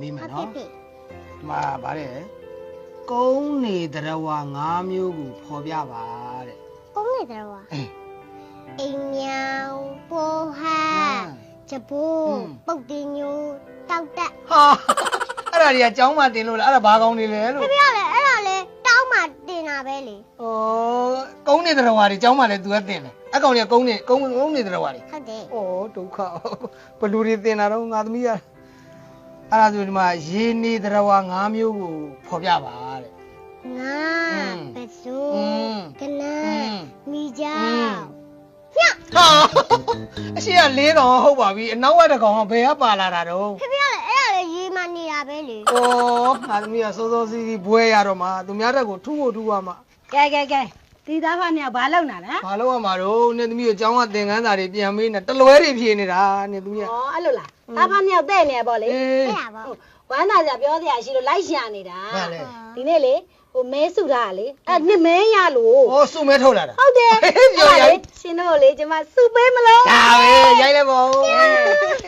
မေးမယ်ဟုတ်နော်ပြီဒီမှာဗါတဲ့ကုန်းနေတရဝ၅မျိုးကိုဖော်ပြပါတဲ့ကုန်းနေတယ်ဝါအေးအိမ်မြောင်ပိုဟာဟမ်ဂျပူဟွန်းပုတ်တင်ညိုတောက်တက်ဟာအဲ့ဒါတွေကကျောင်းမှာတင်လို့လားအဲ့ဒါဘာကောင်းနေလဲလို့ဖေဖေကလည်းအဲ့ဒါလေတောင်းမှတင်တာပဲလေဩကုန်းနေတရဝတွေကျောင်းမှာလည်းသူကတင်တယ်အကောင်တွေကကုန်းနေကုန်းကုန်းနေတရဝတွေဟုတ်တယ်ဩဒုက္ခဘလူတွေတင်တာတော့ငါသမီးက အဲ့ဒါဆိုဒီမှာရေနေသရဝါ၅မျိုးကိုဖော်ပြပါတဲ့ငါပစိုးကနန်းမိကြောင်ညဟာအရှိက၄ကောင်ဟုတ်ပါပြီအနောက်ဝက်တစ်ကောင်ကဘယ်ကပါလာတာတော့ဖေဖေကလည်းအဲ့ဒါလည်းရေမှနေတာပဲလေဩငါသမီးကစောစောစီးစီးဘွဲရတော့မှာသူများတက်ကိုထူးဖို့ထူးပါမှာကဲကဲကဲ တီသားဖနဲ့ဘာလုပ်နာလဲဘာလို့ရမှာတော့နင်သမီးကိုကျောင်းကသင်ခန်းစာတွေပြန်မေးနေတလွဲတွေဖြေနေတာနင်သမီးကဩအဲ့လိုလားသားဖနဲ့တဲ့နေပေါ့လေတဲ့ရပါဝမ်းသာစရာပြောစရာရှိလို့လိုက်ရှာနေတာဟုတ်လေဒီနေ့လေဟိုမဲစုတာလေအဲ့နှစ်မဲရလို့ဩစုမဲထုတ်လာတာဟုတ်တယ်ပြောရရှင်တို့လေကျမစုပေးမလို့ဒါပဲရိုက်လိုက်ပါဦးဒါ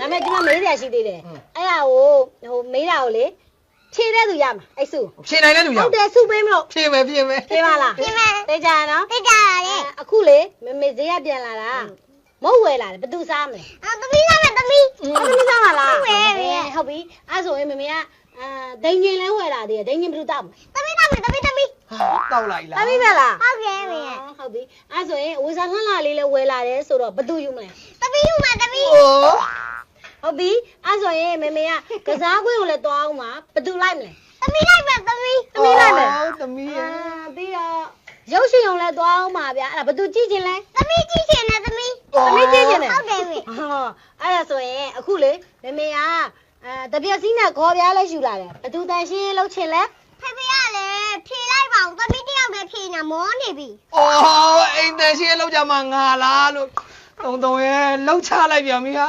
ပေမဲ့ကျမမေးစရာရှိသေးတယ်အဲ့ဟာကိုဟိုမေးတာကိုလေ ဖြေတဲ့သူရမှာအဲ့စုဖြေနိုင်တဲ့လူရဟုတ်တယ်စုပေးမလို့ဖြေမယ်ဖြေမယ်ဖြေပါလားပြင်မယ်သိကြရနော်တိတ်တာလေအဲ့အခုလေမေမေဈေးကပြန်လာတာမဟုတ်ဝယ်လာတယ်ဘယ်သူစားမလဲအာသမီးကလည်းသမီး။အဲ့ဒါမစားပါလားဟုတ်ကဲ့အေးဟုတ်ပြီ။အဲ့ဆိုရင်မမေကအာဒိန်ကြီးလဲဝယ်လာသေးတယ်။ဒိန်ကြီးဘယ်လိုတောက်မလဲသမီးကလည်းသမီးသမီးဟာတောက်လိုက်လား။သမီးပဲလားဟုတ်ကဲ့မေ။ဟုတ်ပြီ။အဲ့ဆိုရင်ဝေစာလှလှလေးလဲဝယ်လာတယ်ဆိုတော့ဘယ်သူယူမလဲသမီးယူမှာသမီးဩ။ ဟုတ်ပြီ။အဲ့ဆိုရင်မမေကကစားခွင့်ကိုလည်းတွားအောင်မှာဘယ်သူလိုက်မလဲသမီးလိုက်မယ်သမီး။သမီးလိုက်မယ်ဩသမီး။ရအာပြီးတော့ရုပ်ရှင်အောင်လည်းတွားအောင်မှာဗျာ။အဲ့ဒါဘယ်သူကြည့်ချင်လဲသမီးကြည့်ချင်တယ်သမီး။သမီးကြည့်ချင်တယ်ဟုတ်တယ်မေ။ဟောအဲ့ဒါဆိုရင်အခုလေမမေကအာတပြက်စီးနဲ့ခေါ်ပြားလဲယူလာတယ်။ဘယ်သူတန်ရှင်းရေးလုပ်ချင်လဲဖေဖေကလည်းဖြေလိုက်ပါဦးသမီးတယောက်တည်းဖြေနေမောနေပြီဩအိမ်တန်ရှင်းလောက်ကြမှာငါလားလို့တုံတုံရဲ့လှုပ်ချလိုက်ပြန်ပြီဟာ